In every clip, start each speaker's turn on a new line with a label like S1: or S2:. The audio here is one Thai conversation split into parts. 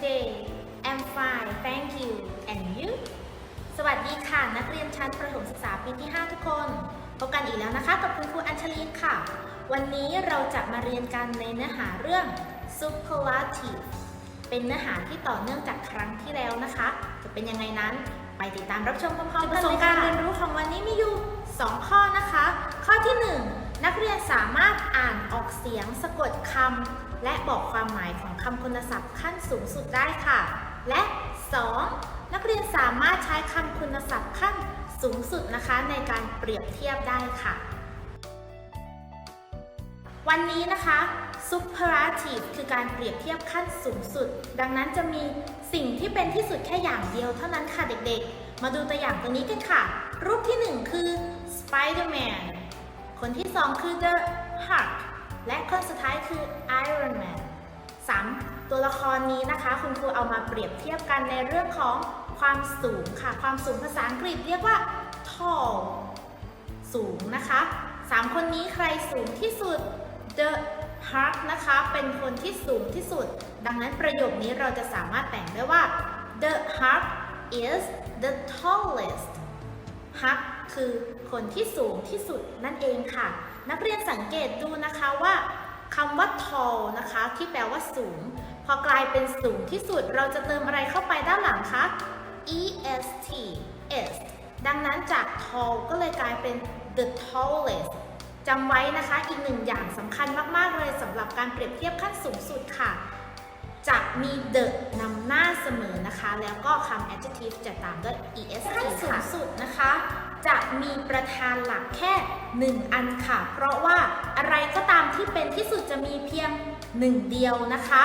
S1: today I'm fine thank you and you สวัสดีค่ะ นักเรียนชั้นประถมศึกษาปีที่ 5 ทุกคน พบกันอีกแล้วนะคะกับคุณครูอัญชลีค่ะ วันนี้เราจะมาเรียนกันในเนื้อหาเรื่อง superlative เป็นเนื้อหาที่ต่อเนื่องจากครั้งที่แล้วนะคะ จะเป็นยังไงนั้นไปติดตามรับชมพร้อมๆกันเลยค่ะการเรียนรู้ของวันนี้มีอยู่ 2 ข้อนะคะ ข้อที่ 1 นักเรียนสามารถอ่านออกเสียงสะกดคำและบอกความหมายของคำคุณศัพท์ขั้นสูงสุดได้ค่ะ และ 2. นักเรียนสามารถใช้คำคุณศัพท์ขั้นสูงสุดนะคะ ในการเปรียบเทียบได้ค่ะ วันนี้นะคะ superlative คือการเปรียบเทียบขั้นสูงสุด ดังนั้นจะมีสิ่งที่เป็นที่สุดแค่อย่างเดียวเท่านั้นค่ะเด็กๆ มาดูตัวอย่างตัวนี้กันค่ะ รูปที่หนึ่งคือ Spider-Man คนที่สองคือ The Hulk และคนสุดท้ายคือ Iron Man สามตัวละครนี้นะคะ คุณครูเอามาเปรียบเทียบกันในเรื่องของความสูงค่ะ ความสูงภาษาอังกฤษเรียกว่า tall สูงนะคะสามคนนี้ใครสูงที่สุด The Hulk นะคะ เป็นคนที่สูงที่สุด ดังนั้นประโยคนี้เราจะสามารถแต่งได้ว่า The Hulk is the tallest Hulk คือ คนที่สูงที่สุดนั่นเองค่ะ นักเรียนสังเกตดูนะคะว่าคำว่า tall นะคะ ที่แปลว่าสูง พอกลายเป็นสูงที่สุด เราจะเติมอะไรเข้าไปด้านหลังคะ est est ดังนั้นจาก tall ก็เลยกลายเป็น the tallest จำไว้นะคะอีกหนึ่งอย่างสำคัญมาก ๆ เลยสำหรับการเปรียบเทียบขั้นสูงสุดค่ะ จะมี the นำหน้าเสมอนะคะ แล้วก็คำ adjective จะตามด้วย est ขั้นสูงสุดนะคะ จะมีประธานหลักแค่ 1 อันค่ะ เพราะว่าอะไรก็ตามที่เป็นที่สุดจะมีเพียง 1 เดียวนะคะ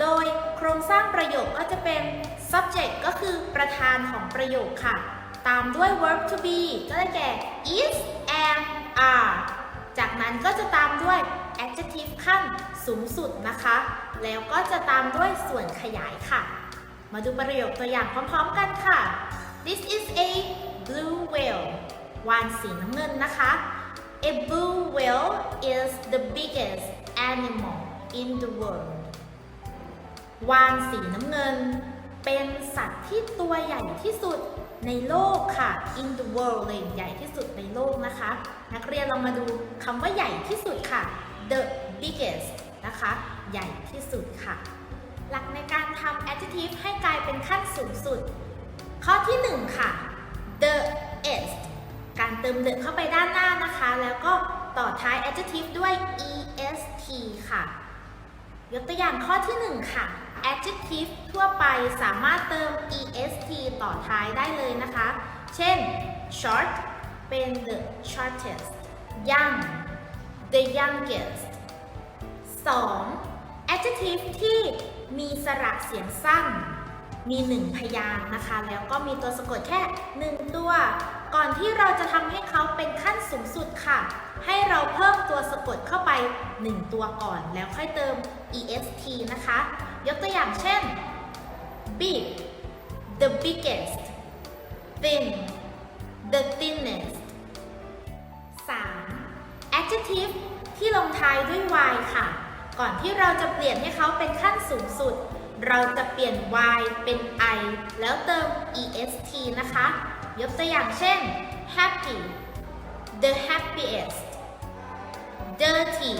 S1: โดยโครงสร้างประโยคก็จะเป็น subject ก็คือประธานของประโยคค่ะ ตามด้วย verb to be ก็ได้แก่ is am are จากนั้นก็จะตามด้วย adjective ขั้นสูงสุดนะคะ แล้วก็จะตามด้วยส่วนขยายค่ะ มาดูประโยคตัวอย่างพร้อม ๆ กันค่ะ This is a blue whale วานสีน้ำเงินนะคะ A blue whale is the biggest animal in the world วานสีน้ำเงิน เป็นสัตว์ที่ตัวใหญ่ที่สุดในโลกค่ะ in the world เลยใหญ่ที่สุดในโลกนะคะ นักเรียนเรามาดูคำว่าใหญ่ที่สุดค่ะ the biggest นะคะ ใหญ่ที่สุดค่ะ หลักในการทำ adjective ให้กลายเป็นขั้นสูงสุด ข้อที่ 1 ค่ะ the est การเติม the เข้าไปด้านหน้านะคะ แล้วก็ต่อท้าย adjective ด้วย est ค่ะ ยกตัวอย่างข้อที่ 1 ค่ะ adjective ทั่วไปสามารถเติม est ต่อท้ายได้เลยนะคะ เช่น short เป็น the shortest young the youngest 2. adjective ที่มีสระเสียงสั้น มีหนึ่งพยางค์นะคะ แล้วก็มีตัวสะกดแค่หนึ่งตัว ก่อนที่เราจะทำให้เขาเป็นขั้นสูงสุดค่ะ ให้เราเพิ่มตัวสะกดเข้าไป 1 ตัวก่อน แล้วค่อยเติม est นะคะ ยกตัวอย่างเช่น big the biggest thin the thinnest 3. adjective ที่ลงท้ายด้วย y ค่ะ ก่อนที่เราจะเปลี่ยนให้เขาเป็นขั้นสูงสุด เราจะเปลี่ยน y เป็น i แล้วเติม est นะคะ ยกตัวอย่างเช่น happy the happiest dirty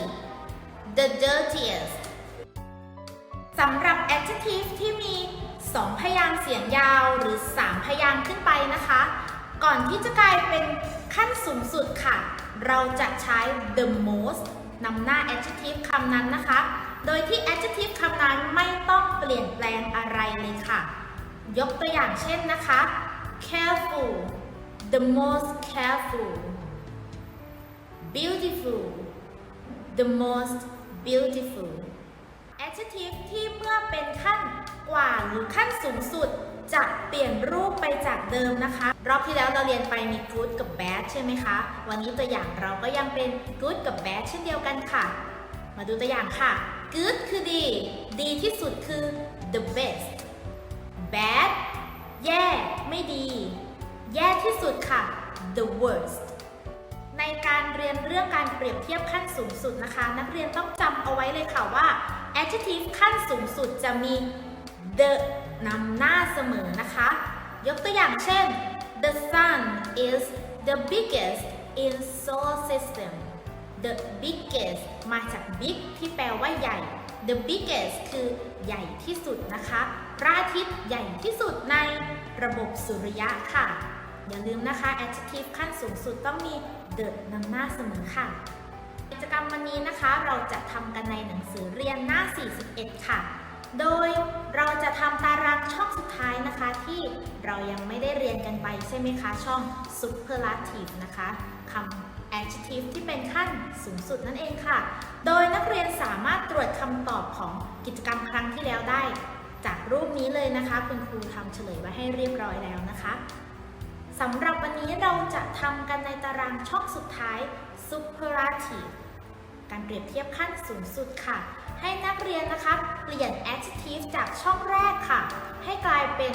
S1: the dirtiest สำหรับ adjective ที่มี 2 พยางค์เสียงยาวหรือ 3 พยางค์ขึ้นไปนะคะ ก่อนที่จะกลายเป็นขั้นสูงสุดค่ะ เราจะใช้ the most นำหน้า adjective คำนั้นนะคะ โดยที่ adjective คำนั้นไม่ต้องเปลี่ยนแปลงอะไรเลยค่ะ ยกตัวอย่างเช่นนะคะ careful the most careful beautiful the most beautiful adjective ที่เมื่อเป็นขั้นกว่าหรือขั้นสูงสุดจะเปลี่ยนรูปไปจากเดิมนะคะ รอบที่แล้วเราเรียนไปมี good กับ bad ใช่ไหมคะ วันนี้ตัวอย่างเราก็ยังเป็น good กับ bad เช่นเดียวกันค่ะ มาดูตัวอย่างค่ะ good คือดี ดีที่สุดคือ the best bad แย่ ไม่ดี แย่ที่สุดค่ะ the worst ในการเรียนเรื่องการเปรียบเทียบขั้นสูงสุดนะคะ นักเรียนต้องจำเอาไว้เลยค่ะว่า adjective ขั้นสูงสุดจะมี the นำหน้าเสมอนะคะ ยกตัวอย่างเช่น the sun is the biggest in solar system the biggest มาจาก big ที่แปลว่าใหญ่ the biggest คือใหญ่ที่สุดนะคะพระอาทิตย์ใหญ่ที่สุดในระบบสุริยะค่ะ อย่าลืมนะคะ adjective ขั้นสูงสุดต้องมี the นำหน้าเสมอค่ะ กิจกรรมวันนี้นะคะ เราจะทำกันในหนังสือเรียนหน้า 41 ค่ะ โดยเราจะทำตารางช่องสุดท้ายนะคะ ที่เรายังไม่ได้เรียนกันไปใช่ไหมคะ ช่อง superlative นะคะคำ adjective ที่เป็นขั้นสูงสุดนั่นเองค่ะ โดยนักเรียนสามารถตรวจคำตอบของกิจกรรมครั้งที่แล้วได้ จากรูปนี้เลยนะคะ คุณครูทำเฉลยไว้ให้เรียบร้อยแล้วนะคะสำหรับวันนี้เราจะทำกันในตารางช่องสุดท้าย superlative การเปรียบเทียบขั้นสูงสุดค่ะ ให้นักเรียนนะคะเปลี่ยน adjective จากช่องแรกค่ะ ให้กลายเป็น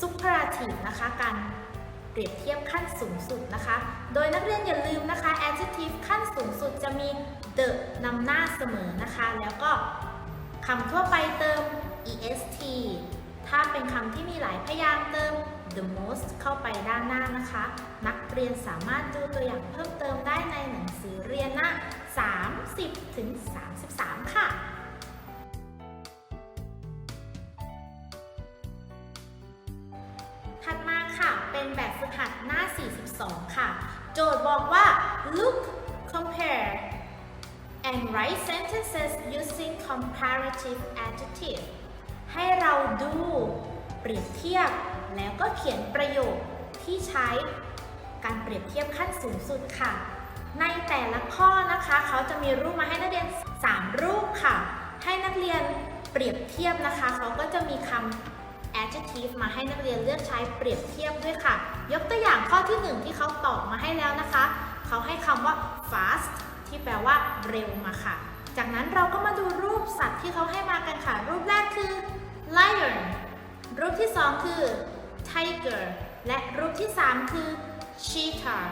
S1: superlative นะคะการ เปรียบเทียบขั้นสูงสุดนะคะ โดยนักเรียนอย่าลืมนะคะ adjective ขั้นสูงสุดจะมี the นำหน้าเสมอนะคะ แล้วก็คำทั่วไปเติม est ถ้าเป็นคำที่มีหลายพยางค์เติม the most เข้าไปด้านหน้านะคะ นักเรียนสามารถดูตัวอย่างเพิ่มเติมได้ในหนังสือเรียนหน้า 30ถึง33 ค่ะ ค่ะ โจทย์บอกว่า look compare and write sentences using comparative adjective ให้เราดูเปรียบเทียบ แล้วก็เขียนประโยคที่ใช้การเปรียบเทียบขั้นสูงสุดค่ะ ในแต่ละข้อนะคะ เขาจะมีรูปมาให้นักเรียน 3 รูปค่ะ ให้นักเรียนเปรียบเทียบนะคะ เขาก็จะมีคำ adjective มาให้นักเรียนเลือกใช้เปรียบเทียบด้วยค่ะ ยกตัวอย่างข้อที่ 1 ที่เขาตอบมาให้แล้วนะคะ เขาให้คำว่า fast ที่แปลว่าเร็วมาค่ะ จากนั้นเราก็มาดูรูปสัตว์ที่เขาให้มากันค่ะ รูปแรกคือ lion รูปที่ 2 คือ tiger และรูปที่ 3 คือ cheetah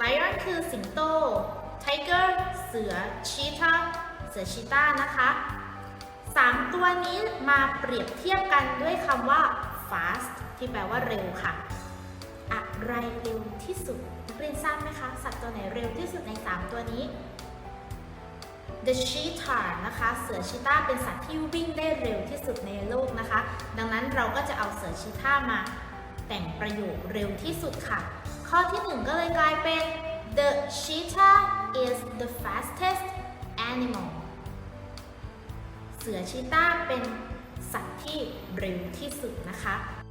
S1: lion คือสิงโต tiger เสือ cheetah เสือชีตานะคะ สามตัวนี้มาเปรียบเทียบกันด้วยคำว่า fast ที่แปลว่าเร็วค่ะ อะไรเร็วที่สุดนักเรียนทราบไหมคะ สัตว์ตัวไหนเร็วที่สุดใน 3 ตัวนี้ The cheetah นะคะ เสือชีตาเป็นสัตว์ที่วิ่งได้เร็วที่สุดในโลกนะคะ ดังนั้นเราก็จะเอาเสือชีตามาแต่งประโยคเร็วที่สุดค่ะ ข้อที่ 1 ก็เลยกลายเป็น The cheetah is the fastest animal เสือชีต้าเป็นสัตว์ที่เร็วที่สุดนะคะ